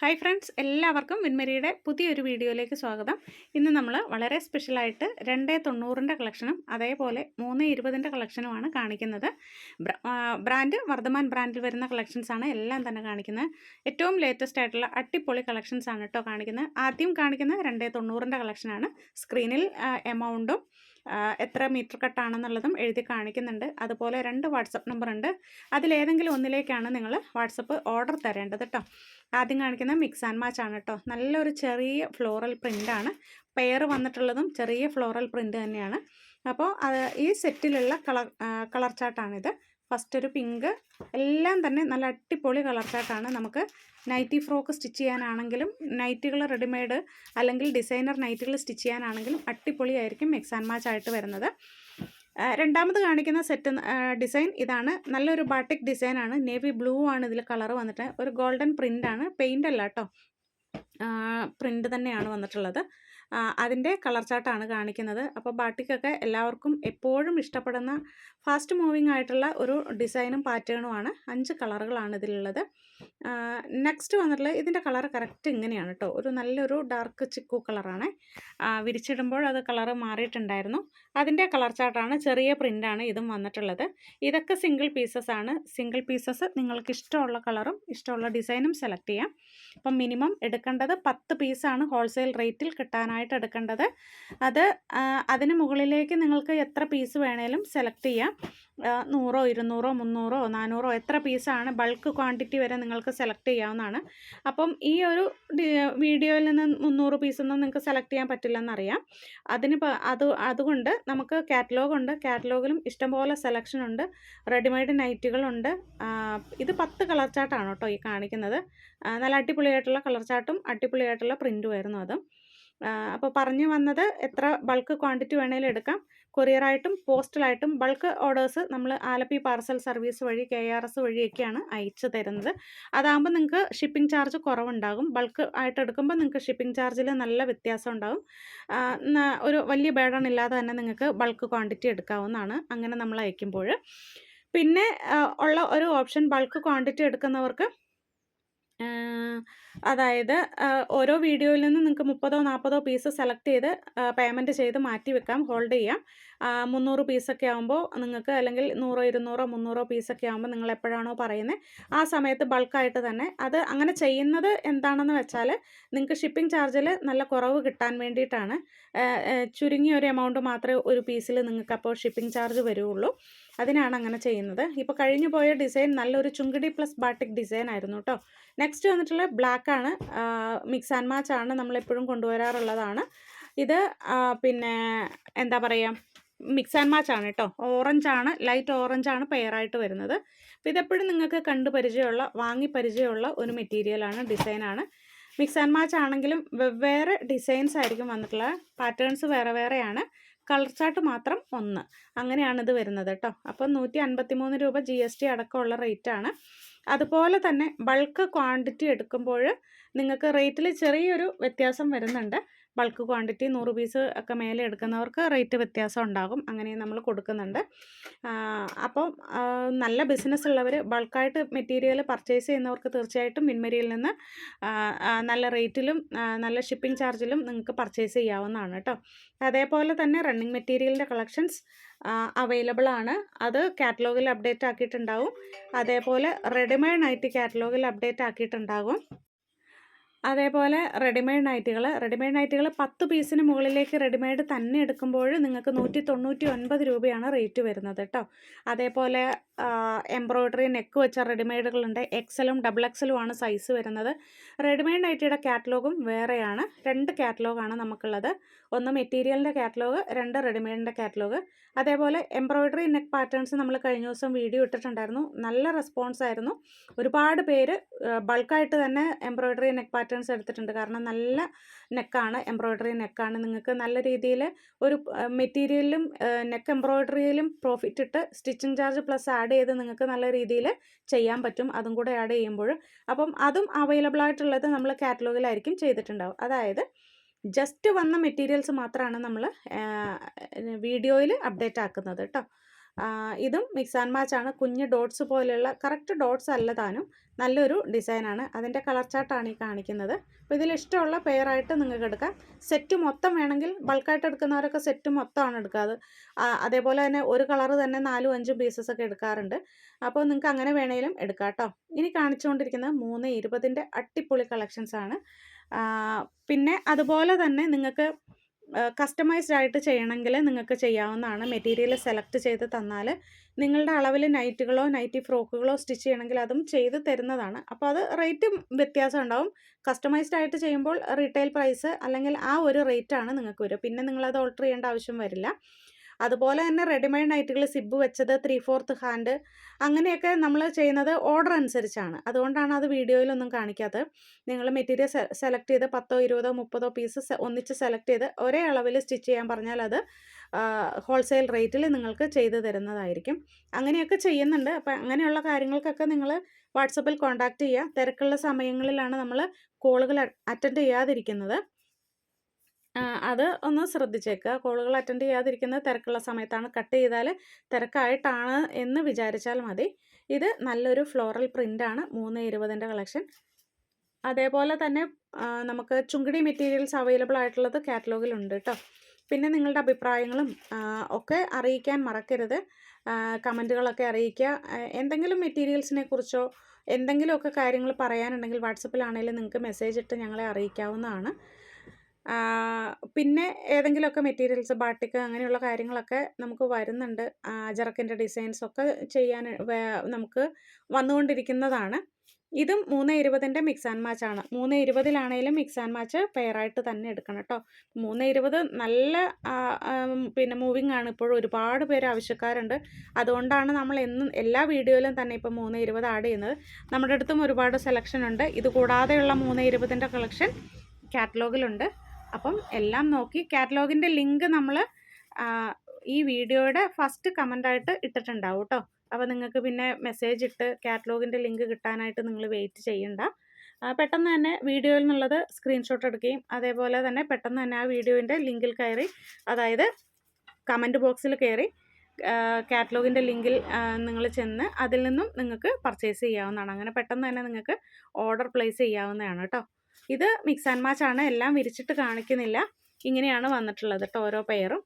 Hi friends എല്ലാവർക്കും വിൻമരിയുടെ പുതിയൊരു വീഡിയോയിലേക്ക് സ്വാഗതം. ഇന്ന് നമ്മൾ വളരെ സ്പെഷ്യലായിട്ട് രണ്ട് തൊണ്ണൂറിന്റെ കളക്ഷനും അതേപോലെ മൂന്ന് ഇരുപതിന്റെ കളക്ഷനുമാണ് കാണിക്കുന്നത്. ബ്രാൻഡ് വർദ്ധമാൻ ബ്രാൻഡിൽ വരുന്ന കളക്ഷൻസ് ആണ് എല്ലാം തന്നെ കാണിക്കുന്നത്. ഏറ്റവും ലേറ്റസ്റ്റ് ആയിട്ടുള്ള അട്ടിപ്പൊളി കളക്ഷൻസാണ് കേട്ടോ കാണിക്കുന്നത്. ആദ്യം കാണിക്കുന്ന രണ്ട് തൊണ്ണൂറിന്റെ കളക്ഷനാണ്. സ്ക്രീനിൽ എമൗണ്ടും എത്ര മീറ്റർ കട്ടാണെന്നുള്ളതും എഴുതി കാണിക്കുന്നുണ്ട്. അതുപോലെ രണ്ട് വാട്സപ്പ് നമ്പർ ഉണ്ട് അതിലേതെങ്കിലും ഒന്നിലേക്കാണ് നിങ്ങൾ വാട്സപ്പ് ഓർഡർ തരേണ്ടത് കേട്ടോ ആദ്യം കാണിക്കുന്ന മിക്സ് ആൻഡ് മാച്ച് ആണ് കേട്ടോ നല്ലൊരു ചെറിയ ഫ്ലോറൽ പ്രിന്റാണ് പെയർ വന്നിട്ടുള്ളതും ചെറിയ ഫ്ലോറൽ പ്രിന്റ് തന്നെയാണ്. അപ്പോൾ ഈ സെറ്റിലുള്ള കളർ കളർ ചാർട്ടാണിത്. ഫസ്റ്റ് ഒരു പിങ്ക് എല്ലാം തന്നെ നല്ല അടിപൊളി കളർ ചാർട്ടാണ് നമുക്ക് നൈറ്റി ഫ്രോക്ക് സ്റ്റിച്ച് ചെയ്യാനാണെങ്കിലും നൈറ്റികൾ റെഡിമെയ്ഡ് അല്ലെങ്കിൽ ഡിസൈനർ നൈറ്റികൾ സ്റ്റിച്ച് ചെയ്യാനാണെങ്കിലും അടിപൊളിയായിരിക്കും മിക്സ് ആൻഡ് മാച്ച് ആയിട്ട് വരുന്നത്. രണ്ടാമത് കാണിക്കുന്ന സെറ്റ് ഡിസൈൻ ഇതാണ്. നല്ലൊരു ബാട്ടിക് ഡിസൈനാണ് നേവി ബ്ലൂ ആണ് ഇതിൽ കളർ വന്നിട്ട്. ഒരു ഗോൾഡൻ പ്രിന്റാണ് പെയിന്റ് അല്ല കേട്ടോ പ്രിന്റ് തന്നെയാണ് വന്നിട്ടുള്ളത്. അതിന്റെ കളർ ചാർട്ടാണ് കാണിക്കുന്നത്. അപ്പോൾ ബാട്ടിക്കൊക്കെ എല്ലാവർക്കും എപ്പോഴും ഇഷ്ടപ്പെടുന്ന ഫാസ്റ്റ് മൂവിങ് ആയിട്ടുള്ള ഒരു ഡിസൈനും പാറ്റേണുമാണ് അഞ്ച് കളറുകളാണ് ഇതിലുള്ളത്. നെക്സ്റ്റ് വന്നിട്ടുള്ളത് ഇതിന്റെ കളർ കറക്റ്റ് ഇങ്ങനെയാണ് കേട്ടോ. ഒരു നല്ലൊരു ഡാർക്ക് ചിക്കു കളറാണ്. വിരിച്ചിടുമ്പോൾ അത് കളറ് മാറിയിട്ടുണ്ടായിരുന്നു. അതിന്റെ കളർ ചാർട്ടാണ് ചെറിയ പ്രിന്റാണ് ഇതും വന്നിട്ടുള്ളത്. ഇതൊക്കെ സിംഗിൾ പീസസ് ആണ്. സിംഗിൾ പീസസ് നിങ്ങൾക്ക് ഇഷ്ടമുള്ള കളറും ഇഷ്ടമുള്ള ഡിസൈനും സെലക്ട് ചെയ്യാം. അപ്പം മിനിമം എടുക്കേണ്ടത് പത്ത് പീസാണ് ഹോൾസെയിൽ റേറ്റിൽ കിട്ടാനായിട്ട് എടുക്കേണ്ടത്. അത് അതിന് മുകളിലേക്ക് നിങ്ങൾക്ക് എത്ര പീസ് വേണേലും സെലക്ട് ചെയ്യാം. നൂറോ ഇരുന്നൂറോ മുന്നൂറോ നാനൂറോ എത്ര പീസാണ് ബൾക്ക് ക്വാണ്ടിറ്റി വരെ നിങ്ങൾക്ക് സെലക്ട് ചെയ്യാവുന്നതാണ്. അപ്പം ഈ ഒരു വീഡിയോയിൽ നിന്ന് മുന്നൂറ് പീസൊന്നും നിങ്ങൾക്ക് സെലക്ട് ചെയ്യാൻ പറ്റില്ലെന്നറിയാം. അതിന് അത് അതുകൊണ്ട് നമുക്ക് കാറ്റലോഗ് ഉണ്ട്. കാറ്റലോഗിലും ഇഷ്ടംപോലെ സെലക്ഷൻ ഉണ്ട്. റെഡിമെയ്ഡ് നൈറ്റുകളുണ്ട് ഇത് പത്ത് കളർ ചാർട്ടാണ് കേട്ടോ ഈ കാണിക്കുന്നത്. നല്ല അടിപൊളിയായിട്ടുള്ള കളർ ചാർട്ടും അടിപൊളിയായിട്ടുള്ള പ്രിന്റും ആയിരുന്നു അതും. അപ്പോൾ പറഞ്ഞു വന്നത് എത്ര ബൾക്ക് ക്വാണ്ടിറ്റി വേണേലും എടുക്കാം. കൊറിയറായിട്ടും പോസ്റ്റലായിട്ടും ബൾക്ക് ഓർഡേഴ്സ് നമ്മൾ Alleppey parcel service K R S S വഴിയൊക്കെയാണ് അയച്ചു തരുന്നത്. അതാകുമ്പോൾ നിങ്ങൾക്ക് ഷിപ്പിംഗ് ചാർജ് കുറവുണ്ടാകും. ബൾക്ക് ആയിട്ട് എടുക്കുമ്പോൾ നിങ്ങൾക്ക് ഷിപ്പിംഗ് ചാർജിൽ നല്ല വ്യത്യാസം ഉണ്ടാകും. ഒരു വലിയ ബേഡൺ ഇല്ലാതെ തന്നെ നിങ്ങൾക്ക് ബൾക്ക് ക്വാണ്ടിറ്റി എടുക്കാവുന്നതാണ്. അങ്ങനെ നമ്മൾ അയക്കുമ്പോൾ പിന്നെ ഉള്ള ഒരു ഓപ്ഷൻ ബൾക്ക് ക്വാണ്ടിറ്റി എടുക്കുന്നവർക്ക് അതായത് ഓരോ വീഡിയോയിൽ നിന്ന് നിങ്ങൾക്ക് മുപ്പതോ നാൽപ്പതോ പീസ് സെലക്ട് ചെയ്ത് പേയ്മെന്റ് ചെയ്ത് മാറ്റി വെക്കാം ഹോൾഡ് ചെയ്യാം. മുന്നൂറ് പീസൊക്കെ ആകുമ്പോൾ നിങ്ങൾക്ക് അല്ലെങ്കിൽ നൂറോ ഇരുന്നൂറോ മുന്നൂറോ പീസൊക്കെ ആകുമ്പോൾ നിങ്ങൾ എപ്പോഴാണോ പറയുന്നത് ആ സമയത്ത് ബൾക്കായിട്ട് തന്നെ അത് അങ്ങനെ ചെയ്യുന്നത് എന്താണെന്ന് വെച്ചാൽ നിങ്ങൾക്ക് ഷിപ്പിംഗ് ചാർജിൽ നല്ല കുറവ് കിട്ടാൻ വേണ്ടിയിട്ടാണ്. ചുരുങ്ങിയ ഒരു എമൗണ്ട് മാത്രമേ ഒരു പീസിൽ നിങ്ങൾക്ക് അപ്പോൾ ഷിപ്പിംഗ് ചാർജ് വരുള്ളൂ അതിനാണ് അങ്ങനെ ചെയ്യുന്നത്. ഇപ്പോൾ കഴിഞ്ഞു പോയ ഡിസൈൻ നല്ലൊരു ചുങ്കിടി പ്ലസ് ബാട്ടിക് ഡിസൈൻ ആയിരുന്നു കേട്ടോ. നെക്സ്റ്റ് വന്നിട്ടുള്ള ബ്ലാക്ക് ആണ് മിക്സ് ആൻഡ് മാച്ച് ആണ് നമ്മളെപ്പോഴും കൊണ്ടുവരാറുള്ളതാണ്. ഇത് പിന്നെ എന്താ പറയുക മിക്സ് ആൻഡ് മാച്ച് ആണ് കേട്ടോ ഓറഞ്ച് ആണ് ലൈറ്റ് ഓറഞ്ച് ആണ് പെയറായിട്ട് വരുന്നത്. അപ്പോൾ ഇതെപ്പോഴും നിങ്ങൾക്ക് കണ്ടു പരിചയമുള്ള വാങ്ങി പരിചയമുള്ള ഒരു മെറ്റീരിയലാണ് ഡിസൈനാണ് മിക്സ് ആൻഡ് മാച്ച് ആണെങ്കിലും വെവ്വേറെ ഡിസൈൻസ് ആയിരിക്കും വന്നിട്ടുള്ള പാറ്റേൺസ് വേറെ വേറെയാണ്. കളർ ചാർട്ട് മാത്രം ഒന്ന്. അങ്ങനെയാണ് ഇത് വരുന്നത് കേട്ടോ അപ്പം നൂറ്റി അൻപത്തി മൂന്ന് രൂപ ജി എസ് ടി അടക്കമുള്ള റേറ്റാണ് അതുപോലെ തന്നെ ബൾക്ക് ക്വാണ്ടിറ്റി എടുക്കുമ്പോൾ നിങ്ങൾക്ക് റേറ്റിൽ ചെറിയൊരു വ്യത്യാസം വരുന്നുണ്ട്. ബൾക്ക് ക്വാണ്ടിറ്റി നൂറ് പീസ് ഒക്കെ മേലെ എടുക്കുന്നവർക്ക് റേറ്റ് വ്യത്യാസം ഉണ്ടാകും. അങ്ങനെ നമ്മൾ കൊടുക്കുന്നുണ്ട്. അപ്പം നല്ല ബിസിനസ് ഉള്ളവർ ബൾക്കായിട്ട് മെറ്റീരിയൽ പർച്ചേസ് ചെയ്യുന്നവർക്ക് തീർച്ചയായിട്ടും മിൻമരിയിൽ നിന്ന് നല്ല റേറ്റിലും നല്ല ഷിപ്പിംഗ് ചാർജിലും നിങ്ങൾക്ക് പർച്ചേസ് ചെയ്യാവുന്നതാണ് കേട്ടോ. അതേപോലെ തന്നെ റണ്ണിങ് മെറ്റീരിയലിന്റെ കളക്ഷൻസ് അവൈലബിൾ ആണ്. അത് കാറ്റലോഗിൽ അപ്ഡേറ്റ് ആക്കിയിട്ടുണ്ടാവും. അതേപോലെ റെഡിമെയ്ഡ് ആയിട്ട് കാറ്റലോഗിൽ അപ്ഡേറ്റ് ആക്കിയിട്ടുണ്ടാകും അതേപോലെ റെഡിമെയ്ഡ് നൈറ്റുകൾ റെഡിമെയ്ഡ് നൈറ്റുകൾ പത്ത് പീസിന് മുകളിലേക്ക് റെഡിമെയ്ഡ് തന്നെ എടുക്കുമ്പോൾ നിങ്ങൾക്ക് നൂറ്റി തൊണ്ണൂറ്റി ഒൻപത് രൂപയാണ് റേറ്റ് വരുന്നത് കേട്ടോ അതേപോലെ എംബ്രോയ്ഡറി നെക്ക് വെച്ച റെഡിമെയ്ഡുകളുണ്ട് എക്സലും ഡബിൾ എക്സലും ആണ് സൈസ് വരുന്നത്. റെഡിമെയ്ഡ് നൈറ്റിയുടെ കാറ്റലോഗും വേറെയാണ്. രണ്ട് കാറ്റലോഗാണ് നമുക്കുള്ളത്. ഒന്ന് മെറ്റീരിയലിന്റെ കാറ്റലോഗ് രണ്ട് റെഡിമെയ്ഡിന്റെ കാറ്റലോഗ് അതേപോലെ എംബ്രോയ്ഡറി നെക്ക് പാറ്റേൺസ് നമ്മൾ കഴിഞ്ഞ ദിവസം വീഡിയോ ഇട്ടിട്ടുണ്ടായിരുന്നു. നല്ല റെസ്പോൺസ് ആയിരുന്നു. ഒരുപാട് പേര് ബൾക്കായിട്ട് തന്നെ എംബ്രോയ്ഡറി നെക്ക് പാറ്റേൺസ് എടുത്തിട്ടുണ്ട്. കാരണം നല്ല നെക്കാണ് എംബ്രോയ്ഡറി നെക്കാണ്. നിങ്ങൾക്ക് നല്ല രീതിയിൽ ഒരു മെറ്റീരിയലിലും നെക്ക് എംബ്രോയ്ഡറിയിലും പ്രോഫിറ്റ് ഇട്ട് സ്റ്റിച്ചിങ് ചാർജ് പ്ലസ് ആഡ് ചെയ്ത് നിങ്ങൾക്ക് നല്ല രീതിയിൽ ചെയ്യാൻ പറ്റും. അതും കൂടെ ആഡ് ചെയ്യുമ്പോൾ അപ്പം അതും അവൈലബിൾ ആയിട്ടുള്ളത് നമ്മൾ കാറ്റലോഗിലായിരിക്കും ചെയ്തിട്ടുണ്ടാവും അതായത് ജസ്റ്റ് വന്ന മെറ്റീരിയൽസ് മാത്രമാണ് നമ്മൾ വീഡിയോയിൽ അപ്ഡേറ്റ് ആക്കുന്നത് കേട്ടോ ഇതും മിക്സ് ആൻഡ് മാച്ച് ആണ്. കുഞ്ഞ് ഡോട്ട്സ് പോലെയുള്ള കറക്റ്റ് ഡോട്ട്സ് അല്ല താനും. നല്ലൊരു ഡിസൈനാണ് അതിന്റെ കളർ ചാർട്ടാണ് ഈ കാണിക്കുന്നത്. അപ്പോൾ ഇതിൽ ഇഷ്ടമുള്ള പെയറായിട്ട് നിങ്ങൾക്ക് എടുക്കാം. സെറ്റ് മൊത്തം വേണമെങ്കിൽ ബൾക്കായിട്ട് എടുക്കുന്നവരൊക്കെ സെറ്റ് മൊത്തമാണ് എടുക്കാറ് അതേപോലെ തന്നെ ഒരു കളർ തന്നെ നാലും അഞ്ചും പീസസ് ഒക്കെ എടുക്കാറുണ്ട്. അപ്പോൾ നിങ്ങൾക്ക് അങ്ങനെ വേണമെങ്കിലും എടുക്കാം കേട്ടോ ഇനി കാണിച്ചുകൊണ്ടിരിക്കുന്നത് മൂന്ന് ഇരുപതിന്റെ അട്ടിപ്പൊളി കളക്ഷൻസ് ആണ്. പിന്നെ അതുപോലെ തന്നെ നിങ്ങൾക്ക് കസ്റ്റമൈസ്ഡ് ആയിട്ട് ചെയ്യണമെങ്കിൽ നിങ്ങൾക്ക് ചെയ്യാവുന്നതാണ്. മെറ്റീരിയൽ സെലക്ട് ചെയ്ത് തന്നാൽ നിങ്ങളുടെ അളവിൽ നൈറ്റുകളോ നൈറ്റി ഫ്രോക്കുകളോ സ്റ്റിച്ച് ചെയ്യണമെങ്കിൽ അതും ചെയ്ത് തരുന്നതാണ്. അപ്പോൾ അത് റേറ്റും വ്യത്യാസം ഉണ്ടാവും. കസ്റ്റമൈസ്ഡ് ആയിട്ട് ചെയ്യുമ്പോൾ റീറ്റെയിൽ പ്രൈസ് അല്ലെങ്കിൽ ആ ഒരു റേറ്റാണ് നിങ്ങൾക്ക് വരിക. പിന്നെ നിങ്ങളത് ഓൾട്ടർ ചെയ്യേണ്ട ആവശ്യം വരില്ല. അതുപോലെ തന്നെ റെഡിമെയ്ഡ് നൈറ്റുകൾ സിബ് വെച്ചത് ത്രീ ഫോർത്ത് ഹാൻഡ് അങ്ങനെയൊക്കെ നമ്മൾ ചെയ്യുന്നത് ഓർഡർ അനുസരിച്ചാണ്. അതുകൊണ്ടാണ് അത് വീഡിയോയിലൊന്നും കാണിക്കാത്തത്. നിങ്ങൾ മെറ്റീരിയൽ സെലക്ട് ചെയ്ത് പത്തോ ഇരുപതോ മുപ്പതോ പീസ് ഒന്നിച്ച് സെലക്ട് ചെയ്ത് ഒരേ അളവിൽ സ്റ്റിച്ച് ചെയ്യാൻ പറഞ്ഞാൽ അത് ഹോൾസെയിൽ റേറ്റിൽ നിങ്ങൾക്ക് ചെയ്തു തരുന്നതായിരിക്കും. അങ്ങനെയൊക്കെ ചെയ്യുന്നുണ്ട്. അപ്പം അങ്ങനെയുള്ള കാര്യങ്ങൾക്കൊക്കെ നിങ്ങൾ വാട്സപ്പിൽ കോൺടാക്റ്റ് ചെയ്യുക തിരക്കുള്ള സമയങ്ങളിലാണ് നമ്മൾ കോളുകൾ അറ്റൻഡ് ചെയ്യാതിരിക്കുന്നത്. അത് ഒന്ന് ശ്രദ്ധിച്ചേക്കുക. കോളുകൾ അറ്റൻഡ് ചെയ്യാതിരിക്കുന്ന തിരക്കുള്ള സമയത്താണ് കട്ട് ചെയ്താൽ തിരക്കായിട്ടാണ് എന്ന് വിചാരിച്ചാൽ മതി. ഇത് നല്ലൊരു ഫ്ലോറൽ പ്രിന്റാണ് മൂന്ന് ഇരുപതിന്റെ കളക്ഷൻ. അതേപോലെ തന്നെ നമുക്ക് ചുങ്കിടി മെറ്റീരിയൽസ് അവൈലബിൾ ആയിട്ടുള്ളത് കാറ്റലോഗിൽ ഉണ്ട് കേട്ടോ പിന്നെ നിങ്ങളുടെ അഭിപ്രായങ്ങളും ഒക്കെ അറിയിക്കാൻ മറക്കരുത്. കമന്റുകളൊക്കെ അറിയിക്കുക. എന്തെങ്കിലും മെറ്റീരിയൽസിനെ കുറിച്ചോ എന്തെങ്കിലുമൊക്കെ കാര്യങ്ങൾ പറയാനുണ്ടെങ്കിൽ വാട്സപ്പിലാണെങ്കിലും നിങ്ങൾക്ക് മെസ്സേജ് ഇട്ട് ഞങ്ങളെ അറിയിക്കാവുന്നതാണ്. പിന്നെ ഏതെങ്കിലുമൊക്കെ മെറ്റീരിയൽസ് ബാട്ടിക്ക് അങ്ങനെയുള്ള കാര്യങ്ങളൊക്കെ നമുക്ക് വരുന്നുണ്ട്. അജറക്കിന്റെ ഡിസൈൻസൊക്കെ ചെയ്യാൻ നമുക്ക് വന്നുകൊണ്ടിരിക്കുന്നതാണ്. ഇതും മൂന്ന് ഇരുപതിന്റെ മിക്സ് ആൻഡ് മാച്ച് ആണ്. മൂന്ന് ഇരുപതിലാണെങ്കിലും മിക്സ് ആൻഡ് മാച്ച് പെയറായിട്ട് തന്നെ എടുക്കണം കേട്ടോ മൂന്ന് ഇരുപത് നല്ല പിന്നെ മൂവിങ് ആണ്. ഇപ്പോഴും ഒരുപാട് പേര് ആവശ്യക്കാരുണ്ട്. അതുകൊണ്ടാണ് നമ്മൾ എന്നും എല്ലാ വീഡിയോയിലും തന്നെ ഇപ്പോൾ മൂന്ന് ഇരുപത് ആഡ് ചെയ്യുന്നത്. നമ്മുടെ അടുത്തും ഒരുപാട് സെലക്ഷൻ ഉണ്ട്. ഇത് കൂടാതെയുള്ള മൂന്ന് ഇരുപതിന്റെ കളക്ഷൻ കാറ്റലോഗിലുണ്ട് അപ്പം എല്ലാം നോക്കി കാറ്റലോഗിന്റെ ലിങ്ക് നമ്മൾ ഈ വീഡിയോയുടെ ഫസ്റ്റ് കമന്റായിട്ട് ഇട്ടിട്ടുണ്ടാവും കേട്ടോ അപ്പോൾ നിങ്ങൾക്ക് പിന്നെ മെസ്സേജ് ഇട്ട് കാറ്റലോഗിന്റെ ലിങ്ക് കിട്ടാനായിട്ട് നിങ്ങൾ വെയിറ്റ് ചെയ്യണ്ട. പെട്ടെന്ന് തന്നെ വീഡിയോയിൽ നിന്നുള്ളത് സ്ക്രീൻഷോട്ട് എടുക്കുകയും അതേപോലെ തന്നെ പെട്ടെന്ന് തന്നെ ആ വീഡിയോന്റെ ലിങ്കിൽ കയറി അതായത് കമന്റ് ബോക്സിൽ കയറി കാറ്റലോഗിന്റെ ലിങ്കിൽ നിങ്ങൾ ചെന്ന് അതിൽ നിന്നും നിങ്ങൾക്ക് പർച്ചേസ് ചെയ്യാവുന്നതാണ്. അങ്ങനെ പെട്ടെന്ന് തന്നെ നിങ്ങൾക്ക് ഓർഡർ പ്ലേസ് ചെയ്യാവുന്നതാണ് കേട്ടോ ഇത് മിക്സ് ആൻഡ് മാച്ച് ആണ്. എല്ലാം വിരിച്ചിട്ട് കാണിക്കുന്നില്ല. ഇങ്ങനെയാണ് വന്നിട്ടുള്ളത് കേട്ടോ ഓരോ പെയറും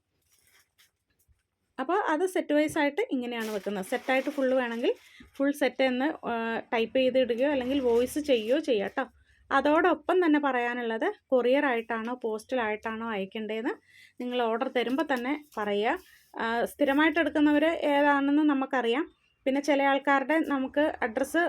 അപ്പോൾ അത് സെറ്റ് വൈസ് ആയിട്ട് ഇങ്ങനെയാണ് വെക്കുന്നത്. സെറ്റായിട്ട് ഫുള്ള് വേണമെങ്കിൽ ഫുൾ സെറ്റ് എന്ന് ടൈപ്പ് ചെയ്ത് ഇടുകയോ അല്ലെങ്കിൽ വോയിസ് ചെയ്യുകയോ ചെയ്യാം കേട്ടോ അതോടൊപ്പം തന്നെ പറയാനുള്ളത് കൊറിയർ ആയിട്ടാണോ പോസ്റ്റലായിട്ടാണോ അയക്കേണ്ടതെന്ന് നിങ്ങൾ ഓർഡർ തരുമ്പോൾ തന്നെ പറയുക. സ്ഥിരമായിട്ട് എടുക്കുന്നവർ ഏതാണെന്ന് നമുക്കറിയാം. പിന്നെ ചില ആൾക്കാരുടെ നമുക്ക് അഡ്രസ്സ്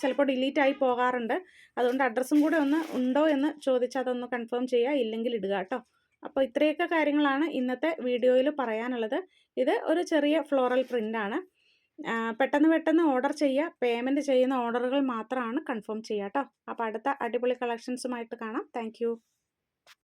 ചിലപ്പോൾ ഡിലീറ്റ് ആയി പോകാറുണ്ട്. അതുകൊണ്ട് അഡ്രസ്സും കൂടെ ഒന്ന് ഉണ്ടോ എന്ന് ചോദിച്ചാൽ അതൊന്ന് കൺഫേം ചെയ്യുക ഇല്ലെങ്കിൽ ഇടുക കേട്ടോ. അപ്പോൾ ഇത്രയൊക്കെ കാര്യങ്ങളാണ് ഇന്നത്തെ വീഡിയോയിൽ പറയാനുള്ളത്. ഇത് ഒരു ചെറിയ ഫ്ലോറൽ പ്രിന്റാണ് പെട്ടെന്ന് പെട്ടെന്ന് ഓർഡർ ചെയ്യുക പേയ്മെന്റ് ചെയ്യുന്ന ഓർഡറുകൾ മാത്രമാണ് കൺഫേം ചെയ്യുക കേട്ടോ. അപ്പോൾ അടുത്ത അടിപൊളി കളക്ഷൻസുമായിട്ട് കാണാം. താങ്ക്